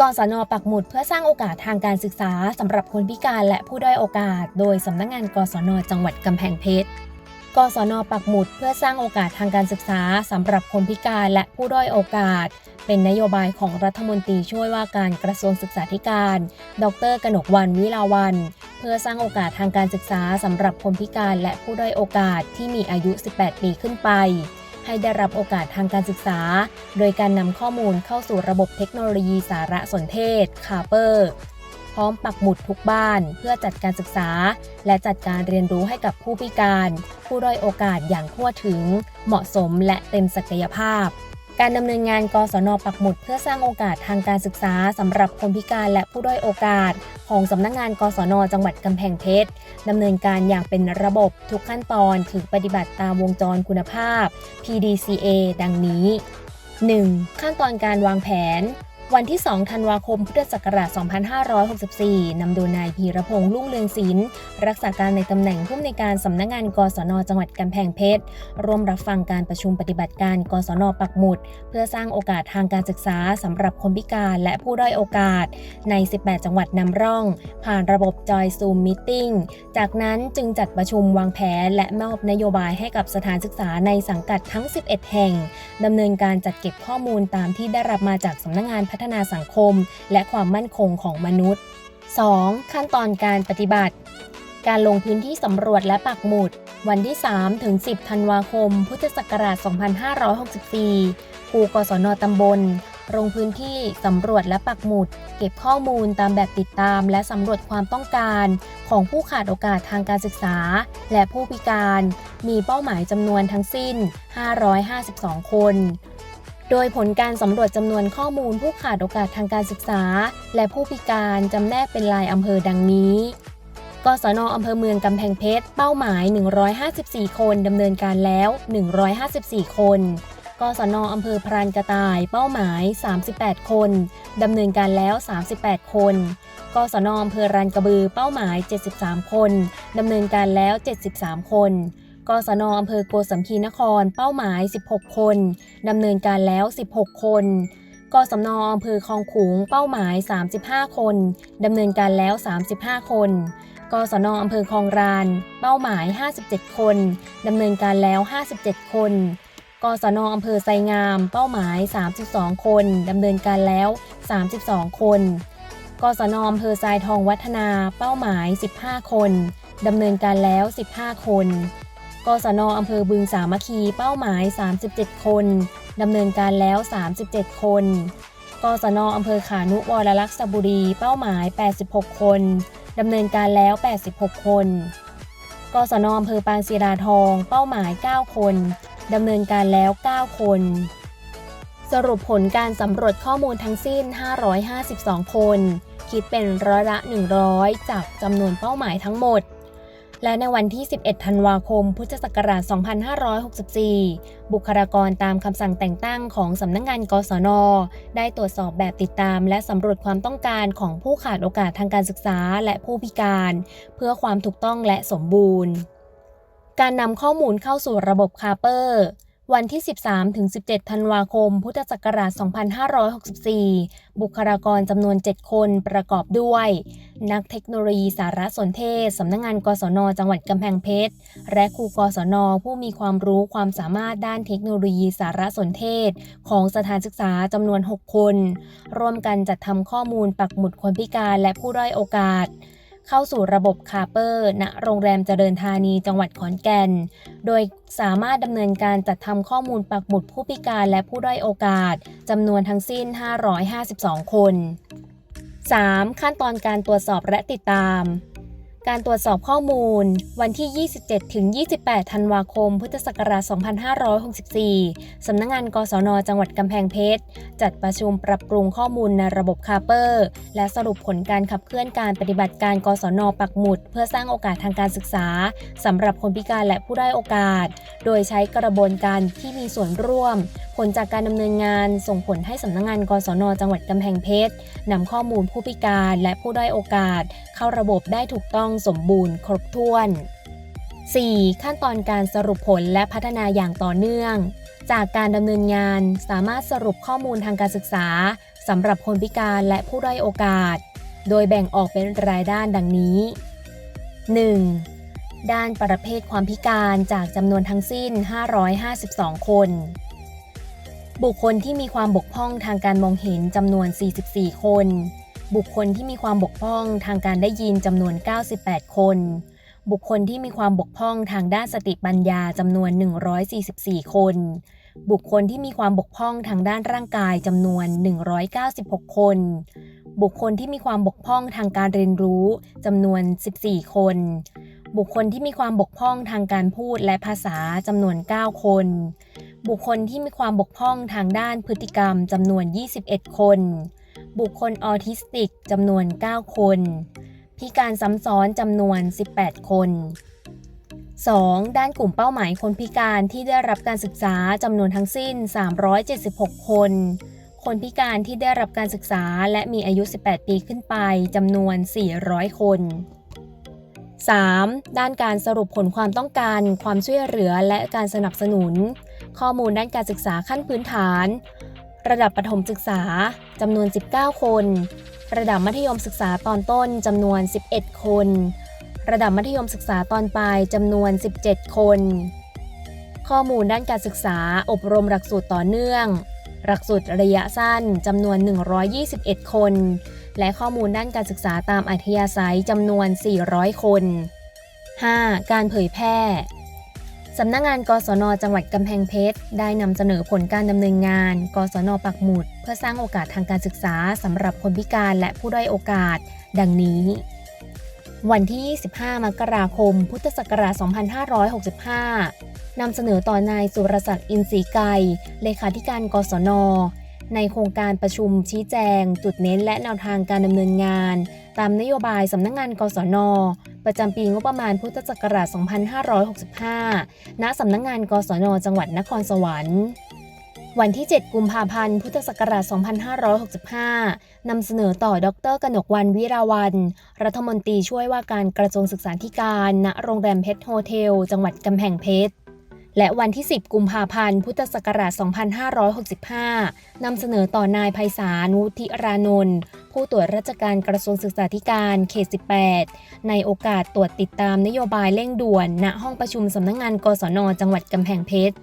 กศนปักหมุดเพื่อสร้างโอกาสทางการศึกษาสำหรับคนพิการและผู้ด้อยโอกาส โดยสำนักงานกศนจังหวัดกำแพงเพชรกศนปักหมุดเพื่อสร้างโอกาสทางการศึกษาสำหรับคนพิการและผู้ด้อยโอกาส เป็นนโยบายของรัฐมนตรีช่วยว่าการกระทรวงศึกษาธิการ ดร กนกวันวิลาวัน เพื่อสร้างโอกาสทางการศึกษาสำหรับคนพิการและผู้ด้อยโอกาสที่มีอายุ 18 ปีขึ้นไป ให้ได้รับโอกาสทางการศึกษา โดยการนำข้อมูลเข้าสู่ระบบเทคโนโลยีสารสนเทศคาเปอร์พร้อมปักหมุดทุกบ้านเพื่อจัดการศึกษา และจัดการเรียนรู้ให้กับผู้พิการ ผู้ด้อยโอกาสอย่างทั่วถึง เหมาะสมและเต็มศักยภาพ การดำเนินงานกศนปักหมุดเพื่อสร้างโอกาสทางการศึกษาสำหรับคนพิการและผู้ด้อยโอกาส ของสำนักงานกศนจังหวัดกำแพงเพชรดำเนินการอย่างเป็นระบบทุกขั้นตอนถึงปฏิบัติตามวงจรคุณภาพ PDCA ดังนี้ 1. ขั้นตอนการวางแผน วันที่ 2 ธันวาคม พุทธศักราช 2564 นำโดยนายพีรพงษ์ลุ่งเรืองศิลป์รักษาการในตำแหน่งผู้อำนวยการสำนักงาน กศน จังหวัดกำแพงเพชร ร่วมรับฟังการประชุมปฏิบัติการ กศน ปักหมุด เพื่อสร้างโอกาสทางการศึกษาสำหรับคนพิการและผู้ด้อยโอกาส ใน 18 จังหวัดนำร่อง ผ่านระบบจอยซูมมิทติ้งจากนั้นจึงจัดประชุมวางแผนและมอบนโยบายให้กับสถานศึกษาในสังกัดทั้ง 11 แห่งดำเนินการจัดเก็บข้อมูลตามที่ได้รับมาจากสำนักงานพัฒนาสังคม และความมั่นคงของมนุษย์ 2. ขั้นตอนการปฏิบัติ การลงพื้นที่สำรวจและปักหมุด วันที่ 3 ถึง 10 ธันวาคม พุทธศักราช 2564ครูกศนตำบลลงพื้นที่สำรวจและปักหมุด เก็บข้อมูลตามแบบติดตาม และสำรวจความต้องการ ของผู้ขาดโอกาสทางการศึกษา และผู้พิการ มีเป้าหมายจำนวนทั้งสิ้น 552 คน โดยผลการสำรวจจำนวนข้อมูลผู้ขาดโอกาสทางการศึกษา และผู้พิการจำแนกเป็นรายอำเภอดังนี้กศนอำเภอเมืองกำแพงเพชร เป้าหมาย 154 คนดำเนินการแล้ว 154 คน กศนอำเภอพรานกระต่าย เป้าหมาย 38 คนดำเนินการแล้ว 38 คน กศนอำเภอรันกระบือ เป้าหมาย 73 คนดำเนินการแล้ว 73 คน กศนอำเภอโกสัมพีนคร เป้าหมาย 16 คน ดำเนินการแล้ว 16 คนกศนอำเภอคลองขุงเป้าหมาย 35 คน ดำเนินการแล้ว 35 คนกศนอำเภอคลองราน เป้าหมาย 57 คน ดำเนินการแล้ว 57 คนกศนอำเภอไซงาม เป้าหมาย 32 คน ดำเนินการแล้ว 32 คนกศนอำเภอทรายทองวัฒนา เป้าหมาย 15 คน ดำเนินการแล้ว 15 คน กศนอำเภอบึงสามัคคีเป้าหมาย 37 คนดำเนินการแล้ว 37 คน กศนอำเภอขานุวรลักษบุรีเป้าหมาย 86 คนดำเนินการแล้ว 86 คน กศนอำเภอปางศิลาทอง เป้าหมาย 9 คนดำเนินการแล้ว 9 คน สรุปผลการสำรวจข้อมูลทั้งสิ้น 552 คน คิดเป็นร้อยละ 100 จากจำนวนเป้าหมายทั้งหมด และในวันที่ 11 ธันวาคม พุทธศักราช 2564 บุคลากรตามคำสั่งแต่งตั้งของสำนักงงานกศน ได้ตรวจสอบแบบติดตาม และสำรวจความต้องการของผู้ขาดโอกาสทางการศึกษาและผู้พิการ เพื่อความถูกต้องและสมบูรณ์ การนำข้อมูลเข้าสู่ระบบคาเปอร์ วันที่ 13-17 ธันวาคม พุทธศักราช 2564 บุคลากรจำนวน 7 คนประกอบด้วย นักเทคโนโลยีสารสนเทศ สำนักงงาน กศน จังหวัดกำแพงเพชร และครูกศน ผู้มีความรู้ความสามารถด้านเทคโนโลยีสารสนเทศ ของสถานศึกษาจำนวน 6 คน ร่วมกันจัดทำข้อมูลปักหมุดคนพิการและผู้ด้อยโอกาส เข้าสู่ระบบคาเปอร์ณโรงแรมเจริญธานีจังหวัดขอนแก่น โดยสามารถดำเนินการจัดทำข้อมูลปักหมุดผู้พิการและผู้ด้อยโอกาสจำนวนทั้งสิ้น 552 คน 3. ขั้นตอนการตรวจสอบและติดตาม การตรวจสอบข้อมูล วันที่ 27 ถึง 28 ธันวาคม พุทธศักราช 2564 สำนักงงาน กศน จังหวัดกำแพงเพชร จัดประชุมปรับปรุงข้อมูลในระบบคาเปอร์ และสรุปผลการขับเคลื่อนการปฏิบัติการ กศน ปักหมุด เพื่อสร้างโอกาสทางการศึกษาสำหรับคนพิการและผู้ได้โอกาส โดยใช้กระบวนการที่มีส่วนร่วม ผลจากการดำเนินงานส่งผลให้สำนักงงานกศนจังหวัดกำแพงเพชรนำข้อมูลผู้พิการและผู้ด้อยโอกาส เข้าระบบได้ถูกต้องสมบูรณ์ครบถ้วน 4. ขั้นตอนการสรุปผลและพัฒนาอย่างต่อเนื่อง จากการดำเนินงานสามารถสรุปข้อมูลทางการศึกษาสำหรับคนพิการและผู้ด้อยโอกาส โดยแบ่งออกเป็นรายด้านดังนี้ 1. ด้านประเภทความพิการจากจำนวนทั้งสิ้น 552 คน บุคคลที่มีความบกพร่องทางการมองเห็นจำนวน 44 คน บุคคลที่มีความบกพร่องทางการได้ยินจำนวน 98 คน บุคคลที่มีความบกพร่องทางด้านสติปัญญาจำนวน 144 คน บุคคลที่มีความบกพร่องทางด้านร่างกายจำนวน 196 คน บุคคลที่มีความบกพร่องทางการเรียนรู้จำนวน 14 คน บุคคลที่มีความบกพร่องทางการพูดและภาษาจำนวน 9 คน บุคคลที่มีความบกพร่องทางด้านพฤติกรรมจำนวน 21 คน บุคคลออทิสติกจำนวน 9 คน พิการซ้ำซ้อนจำนวน 18 คน 2. ด้านกลุ่มเป้าหมายคนพิการที่ได้รับการศึกษาจำนวนทั้งสิ้น 376 คน คนพิการที่ได้รับการศึกษาและมีอายุ 18 ปีขึ้นไปจำนวน 400 คน 3. ด้านการสรุปผลความต้องการ ความช่วยเหลือและการสนับสนุน ข้อมูลด้านการศึกษาขั้นพื้นฐาน ระดับประถมศึกษาจำนวน 19 คน ระดับมัธยมศึกษาตอนต้นจำนวน 11 คน ระดับมัธยมศึกษาตอนปลายจำนวน 17 คน ข้อมูลด้านการศึกษาอบรมหลักสูตรต่อเนื่อง หลักสูตรระยะสั้นจำนวน 121 คนและข้อมูลด้านการศึกษาตามอัธยาศัยจำนวน 400 คน 5. การเผยแพร่สำนักงงาน กศน จังหวัดกำแพงเพชร ได้นำเสนอผลการดำเนินงาน กศน ปักหมุด เพื่อสร้างโอกาสทางการศึกษาสำหรับคนพิการและผู้ด้อยโอกาส ดังนี้ วันที่ 25 มกราคม พุทธศักราช 2565 นำเสนอต่อนายสุรศักดิ์อินทรีไกรเลขาธิการ กศน ในโครงการประชุมชี้แจง จุดเน้นและแนวทางการดำเนินงาน ตามนโยบายสำนักงงานกศน ประจำปีงบประมาณพุทธศักราช 2565 ณ สำนักงงานกศน จังหวัดนครสวรรค์วันที่ 7 กุมภาพันธ์ พุทธศักราช 2565 นำเสนอต่อ ดร กนกวันวิราวัน รัฐมนตรีช่วยว่าการกระทรวงศึกษาธิการ ณ โรงแรมเพชรโฮเทล จังหวัดกำแพงเพชร และวันที่ 10 กุมภาพันธ์ พุทธศักราช 2565 นำเสนอต่อนายไพศาลวุฒิรานนท์ผู้ตรวจราชการกระทรวงศึกษาธิการเขต 18 ในโอกาสตรวจติดตามนโยบายเร่งด่วน ณ ห้องประชุมสำนักงงานกศนจังหวัดกำแพงเพชร